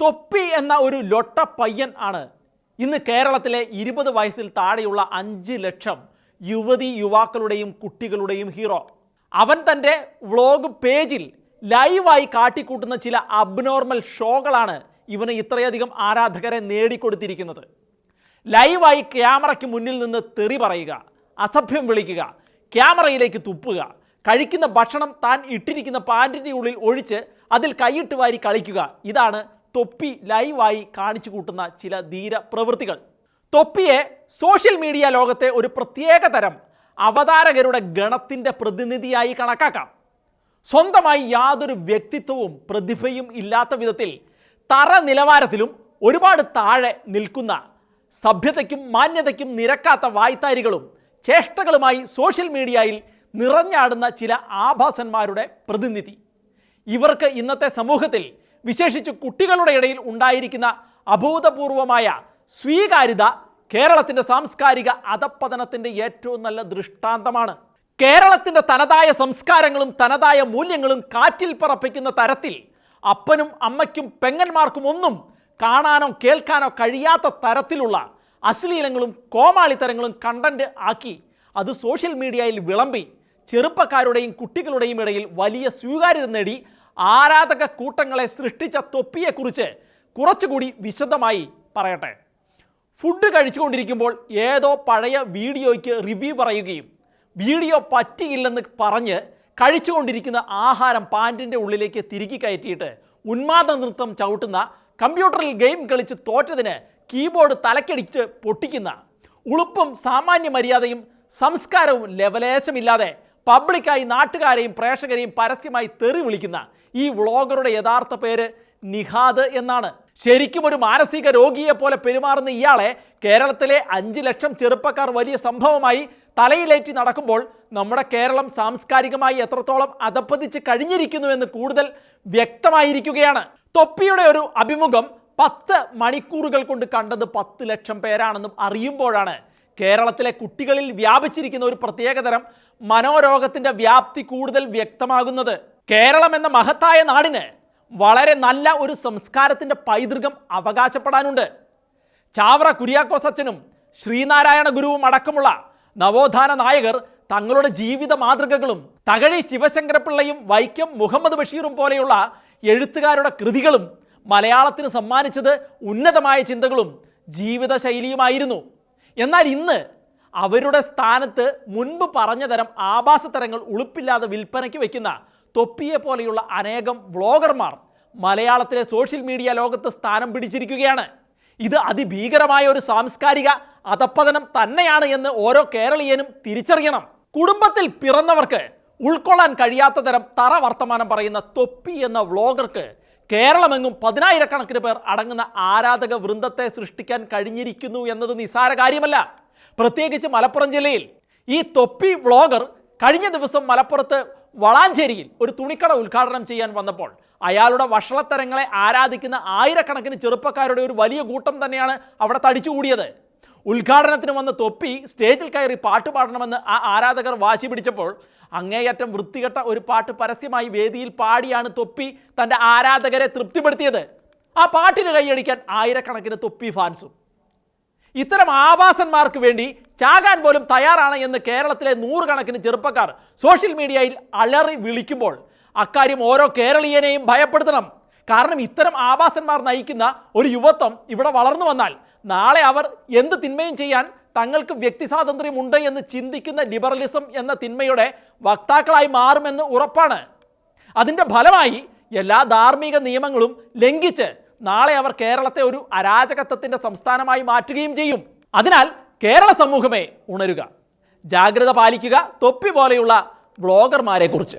തൊപ്പി എന്ന ഒരു ലൊട്ട പയ്യൻ ആണ്. ഇന്ന് കേരളത്തിലെ ഇരുപത് വയസ്സിൽ താഴെയുള്ള അഞ്ച് ലക്ഷം യുവതി യുവാക്കളുടെയും കുട്ടികളുടെയും ഹീറോ. അവൻ തന്റെ വ്ളോഗ് പേജിൽ ലൈവായി കാട്ടിക്കൂട്ടുന്ന ചില അബ്നോർമൽ ഷോകളാണ് ഇവന് ഇത്രയധികം ആരാധകരെ നേടിക്കൊടുത്തിരിക്കുന്നത്. ലൈവായി ക്യാമറയ്ക്ക് മുന്നിൽ നിന്ന് തെറി പറയുക അസഭ്യം വിളിക്കുക ക്യാമറയിലേക്ക് തുപ്പുക കഴിക്കുന്ന ഭക്ഷണം താൻ ഇട്ടിരിക്കുന്ന പാന്റിന്റെ ഉള്ളിൽ ഒഴിച്ച് അതിൽ കൈയിട്ട് വാരി കളിക്കുക ഇതാണ് തൊപ്പി ലൈവായി കാണിച്ചു കൂട്ടുന്ന ചില ധീര പ്രവൃത്തികൾ. തൊപ്പിയെ സോഷ്യൽ മീഡിയ ലോകത്തെ ഒരു പ്രത്യേക തരം അവതാരകരുടെ ഗണത്തിന്റെ പ്രതിനിധിയായി കണക്കാക്കാം. സ്വന്തമായി യാതൊരു വ്യക്തിത്വവും പ്രതിഭയും ഇല്ലാത്ത വിധത്തിൽ തറ നിലവാരത്തിലും ഒരുപാട് താഴെ നിൽക്കുന്ന സഭ്യതയ്ക്കും മാന്യതയ്ക്കും നിരക്കാത്ത വായ്ത്താരികളും ചേഷ്ടകളുമായി സോഷ്യൽ മീഡിയയിൽ നിറഞ്ഞാടുന്ന ചില ആഭാസന്മാരുടെ പ്രതിനിധി. ഇവർക്ക് ഇന്നത്തെ സമൂഹത്തിൽ വിശേഷിച്ച് കുട്ടികളുടെ ഇടയിൽ ഉണ്ടായിരിക്കുന്ന അഭൂതപൂർവമായ സ്വീകാര്യത കേരളത്തിന്റെ സാംസ്കാരിക അധപ്പതനത്തിന്റെ ഏറ്റവും നല്ല ദൃഷ്ടാന്തമാണ്. കേരളത്തിന്റെ തനതായ സംസ്കാരങ്ങളും തനതായ മൂല്യങ്ങളും കാറ്റിൽ പറപ്പിക്കുന്ന തരത്തിൽ അപ്പനും അമ്മയ്ക്കും പെങ്ങന്മാർക്കും ഒന്നും കാണാനോ കേൾക്കാനോ കഴിയാത്ത തരത്തിലുള്ള അശ്ലീലങ്ങളും കോമാളിത്തരങ്ങളും കണ്ടന്റ് ആക്കി അത് സോഷ്യൽ മീഡിയയിൽ വിളമ്പി ചെറുപ്പക്കാരുടെയും കുട്ടികളുടെയും ഇടയിൽ വലിയ സ്വീകാര്യത നേടി ആരാധക കൂട്ടങ്ങളെ സൃഷ്ടിച്ച തൊപ്പിയെക്കുറിച്ച് കുറച്ചുകൂടി വിശദമായി പറയട്ടെ. ഫുഡ് കഴിച്ചുകൊണ്ടിരിക്കുമ്പോൾ ഏതോ പഴയ വീഡിയോയ്ക്ക് റിവ്യൂ പറയുകയും വീഡിയോ പറ്റിയില്ലെന്ന് പറഞ്ഞ് കഴിച്ചുകൊണ്ടിരിക്കുന്ന ആഹാരം പാന്റിന്റെ ഉള്ളിലേക്ക് തിരികെ കയറ്റിയിട്ട് ഉന്മാദ നൃത്തം ചവിട്ടുന്ന കമ്പ്യൂട്ടറിൽ ഗെയിം കളിച്ച് തോറ്റതിന് കീബോർഡ് തലക്കടിച്ച് പൊട്ടിക്കുന്ന ഉളുപ്പും സാമാന്യ മര്യാദയും സംസ്കാരവും ലെവലേശമില്ലാതെ പബ്ലിക്കായി നാട്ടുകാരെയും പ്രേക്ഷകരെയും പരസ്യമായി തെറി വിളിക്കുന്ന ഈ വ്ളോഗറുടെ യഥാർത്ഥ പേര് നിഹാദ് എന്നാണ്. ശരിക്കും ഒരു മാനസിക രോഗിയെ പോലെ പെരുമാറുന്ന ഇയാളെ കേരളത്തിലെ അഞ്ച് ലക്ഷം ചെറുപ്പക്കാർ വലിയ സംഭവമായി തലയിലേറ്റി നടക്കുമ്പോൾ നമ്മുടെ കേരളം സാംസ്കാരികമായി എത്രത്തോളം അധപ്പതിച്ച് കഴിഞ്ഞിരിക്കുന്നു എന്ന് കൂടുതൽ വ്യക്തമായിരിക്കുകയാണ്. തൊപ്പിയുടെ ഒരു അഭിമുഖം പത്ത് മണിക്കൂറുകൾ കൊണ്ട് കണ്ടത് പത്ത് ലക്ഷം പേരാണെന്നും അറിയുമ്പോഴാണ്. കേരളത്തിലെ കുട്ടികളിൽ വ്യാപിച്ചിരിക്കുന്ന ഒരു പ്രത്യേകതരം മനോരോഗത്തിന്റെ വ്യാപ്തി കൂടുതൽ വ്യക്തമാകുന്നത് കേരളം എന്ന മഹത്തായ നാടിന് വളരെ നല്ല ഒരു സംസ്കാരത്തിന്റെ പൈതൃകം അവകാശപ്പെടാനുണ്ട്. ചാവറ കുര്യാക്കോസ് അച്ഛനും ശ്രീനാരായണ ഗുരുവും അടക്കമുള്ള നവോത്ഥാന നായകർ തങ്ങളുടെ ജീവിത മാതൃകകളും തകഴി ശിവശങ്കരപിള്ളയും വൈക്കം മുഹമ്മദ് ബഷീറും പോലെയുള്ള എഴുത്തുകാരുടെ കൃതികളും മലയാളത്തിന് സമ്മാനിച്ചത് ഉന്നതമായ ചിന്തകളും ജീവിതശൈലിയുമായിരുന്നു. എന്നാൽ ഇന്ന് അവരുടെ സ്ഥാനത്ത് മുൻപ് പറഞ്ഞ തരം ആഭാസതരങ്ങൾ ഉളുപ്പില്ലാതെ വിൽപ്പനയ്ക്ക് വയ്ക്കുന്ന തൊപ്പിയെ പോലെയുള്ള അനേകം വ്ളോഗർമാർ മലയാളത്തിലെ സോഷ്യൽ മീഡിയ ലോകത്ത് സ്ഥാനം പിടിച്ചിരിക്കുകയാണ്. ഇത് അതിഭീകരമായ ഒരു സാംസ്കാരിക അധപ്പതനം തന്നെയാണ് എന്ന് ഓരോ കേരളീയനും തിരിച്ചറിയണം. കുടുംബത്തിൽ പിറന്നവർക്ക് ഉൾക്കൊള്ളാൻ കഴിയാത്ത തരം തറ വർത്തമാനം പറയുന്ന തൊപ്പി എന്ന വ്ളോഗർക്ക് കേരളമെങ്ങും പതിനായിരക്കണക്കിന് പേർ അടങ്ങുന്ന ആരാധക വൃന്ദത്തെ സൃഷ്ടിക്കാൻ കഴിഞ്ഞിരിക്കുന്നു എന്നത് നിസാര കാര്യമല്ല. പ്രത്യേകിച്ച് മലപ്പുറം ജില്ലയിൽ ഈ തൊപ്പി വ്ളോഗർ കഴിഞ്ഞ ദിവസം മലപ്പുറത്ത് വളാഞ്ചേരിയിൽ ഒരു തുണിക്കട ഉദ്ഘാടനം ചെയ്യാൻ വന്നപ്പോൾ അയാളുടെ വഷളത്തരങ്ങളെ ആരാധിക്കുന്ന ആയിരക്കണക്കിന് ചെറുപ്പക്കാരുടെ ഒരു വലിയ കൂട്ടം തന്നെയാണ് അവിടെ തടിച്ചുകൂടിയത്. ഉദ്ഘാടനത്തിന് വന്ന് തൊപ്പി സ്റ്റേജിൽ കയറി പാട്ട് പാടണമെന്ന് ആ ആരാധകർ വാശി പിടിച്ചപ്പോൾ അങ്ങേയറ്റം വൃത്തികെട്ട ഒരു പാട്ട് പരസ്യമായി വേദിയിൽ പാടിയാണ് തൊപ്പി തന്റെ ആരാധകരെ തൃപ്തിപ്പെടുത്തിയത്. ആ പാട്ടിന് കൈയടിക്കാൻ ആയിരക്കണക്കിന് തൊപ്പി ഫാൻസും. ഇത്തരം ആഭാസന്മാർക്ക് വേണ്ടി ചാകാൻ പോലും തയ്യാറാണ് എന്ന് കേരളത്തിലെ നൂറുകണക്കിന് ചെറുപ്പക്കാർ സോഷ്യൽ മീഡിയയിൽ അലറി വിളിക്കുമ്പോൾ അക്കാര്യം ഓരോ കേരളീയനെയും ഭയപ്പെടുത്തണം. കാരണം ഇത്തരം ആഭാസന്മാർ നയിക്കുന്ന ഒരു യുവത്വം ഇവിടെ വളർന്നു വന്നാൽ നാളെ അവർ എന്ത് തിന്മയും ചെയ്യാൻ തങ്ങൾക്ക് വ്യക്തി സ്വാതന്ത്ര്യമുണ്ട് എന്ന് ചിന്തിക്കുന്ന ലിബറലിസം എന്ന തിന്മയുടെ വക്താക്കളായി മാറുമെന്ന് ഉറപ്പാണ്. അതിന്റെ ഫലമായി എല്ലാ ധാർമ്മിക നിയമങ്ങളും ലംഘിച്ച് നാളെ അവർ കേരളത്തെ ഒരു അരാജകത്വത്തിന്റെ സംസ്ഥാനമായി മാറ്റുകയും ചെയ്യും. അതിനാൽ കേരള സമൂഹമേ ഉണരുക. ജാഗ്രത പാലിക്കുക. തൊപ്പി പോലെയുള്ള വ്ളോഗർമാരെ കുറിച്ച്